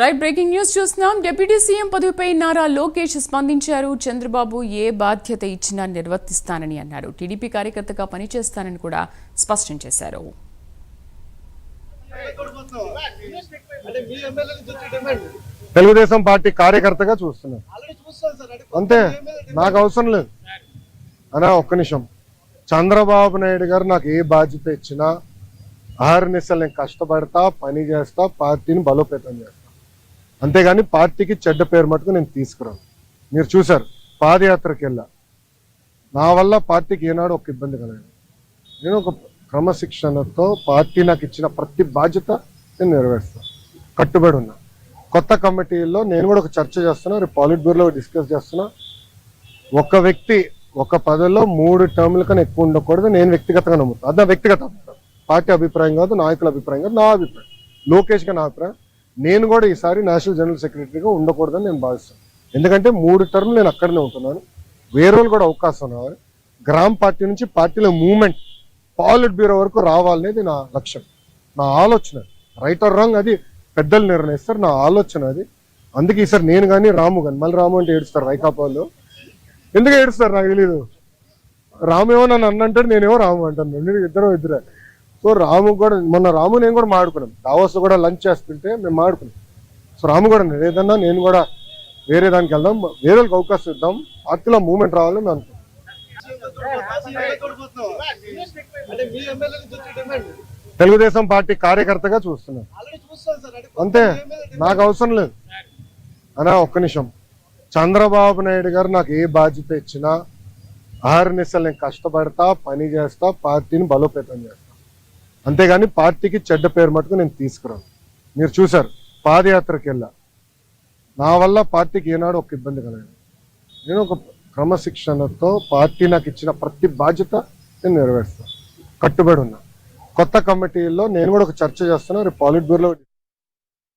Right breaking news చూస్తున్నాం. Deputy CM పదవిపై నారా లోకేష్ స్పందించారు. చంద్రబాబు ఏ బాధ్యత ఇచ్చినా నిర్వర్తిస్తానని అన్నారు. టీడీపీ కార్యకర్తగా పనిచేస్తానని కూడా స్పష్టం చేశారు. తెలుగుదేశం పార్టీ కార్యకర్తగా చూస్తున్నాను అంతే నాకు అవసరం లేదు. అనా ఒక్క నిమిషం. చంద్రబాబు నాయుడు గారు నాకు ఏ బాధ్యత ఇచ్చినా ఆహర్నిశలు నేను కష్టపడతా పని చేస్తా పార్టీని బలోపేతం చేస్తా. అంతేగాని పార్టీకి చెడ్డ పేరు మటుకు నేను తీసుకురాను. మీరు చూశారు పాదయాత్రకి వెళ్ళా నా వల్ల పార్టీకి ఏనాడు ఒక ఇబ్బంది కలగదు నేను ఒక క్రమశిక్షణతో పార్టీ నాకు ఇచ్చిన ప్రతి బాధ్యత నేను నెరవేరుస్తాను కట్టుబడి ఉన్నా. కొత్త కమిటీల్లో నేను కూడా ఒక చర్చ చేస్తున్నా రేపు పాలిట్ బ్యూరోలో డిస్కస్ చేస్తున్నా. ఒక వ్యక్తి ఒక పదవిలో మూడు టర్ముల కన్నా ఎక్కువ ఉండకూడదు నేను వ్యక్తిగతంగా నమ్ముతాను అది నా వ్యక్తిగత అభిప్రాయం. పార్టీ అభిప్రాయం కాదు నాయకుల అభిప్రాయం కాదు నా అభిప్రాయం. లోకేష్గా నా అభిప్రాయం. నేను కూడా ఈసారి నేషనల్ జనరల్ సెక్రటరీగా ఉండకూడదని నేను భావిస్తాను. ఎందుకంటే మూడు టర్మ్ నేను అక్కడనే ఉంటున్నాను. వేరే వాళ్ళు కూడా అవకాశం రావాలి. గ్రామ పార్టీ నుంచి పార్టీలో మూమెంట్ పాలిట్ బ్యూరో వరకు రావాలనేది నా లక్ష్యం. నా ఆలోచన. రైట్ ఆర్ రాంగ్ అది పెద్దలు నిర్ణయిస్తారు. నా ఆలోచన అది. అందుకే ఈసారి నేను కానీ రాము కానీ మళ్ళీ రాము అంటే ఏడుస్తారు వైకాపా ఎందుకు ఏడుస్తారు నాకు తెలీదు. రాము ఏమో నన్ను అన్నంటాడు నేనేమో రాము అంటాను. నేను ఇద్దరు ఇద్దరే. సో రాము కూడా మొన్న రాము నేను కూడా మాడుకున్నాం దావోస్ కూడా లంచ్ చేస్తుంటే మేము మాడుకున్నాం సో రాము కూడా ఏదన్నా నేను కూడా వేరే దానికి వెళ్దాం వేరే వాళ్ళకి అవకాశం ఇద్దాం పార్టీలో మూమెంట్ రావాలని మేము అనుకున్నాం. తెలుగుదేశం పార్టీ కార్యకర్తగా చూస్తున్నాను అంతే నాకు అవసరం లేదు. అనా ఒక్క నిమిషం. చంద్రబాబు నాయుడు గారు నాకు ఏ బాధ్యత ఇచ్చినా ఆహర్నిశలు నేను కష్టపడతా పని చేస్తా పార్టీని బలోపేతం చేస్తా. అంతేగాని పార్టీకి చెడ్డ పేరు మటుకు నేను తీసుకురాను. మీరు చూశారు పాదయాత్రకి వెళ్ళా నా వల్ల పార్టీకి ఏనాడు ఒక ఇబ్బంది కలగదు నేను ఒక క్రమశిక్షణతో పార్టీ నాకు ఇచ్చిన ప్రతి బాధ్యత నేను నెరవేరుస్తాను. కట్టుబడి ఉన్నా. కొత్త కమిటీల్లో నేను కూడా ఒక చర్చ చేస్తున్నా రేపు పాలిట్ బ్యూరోలో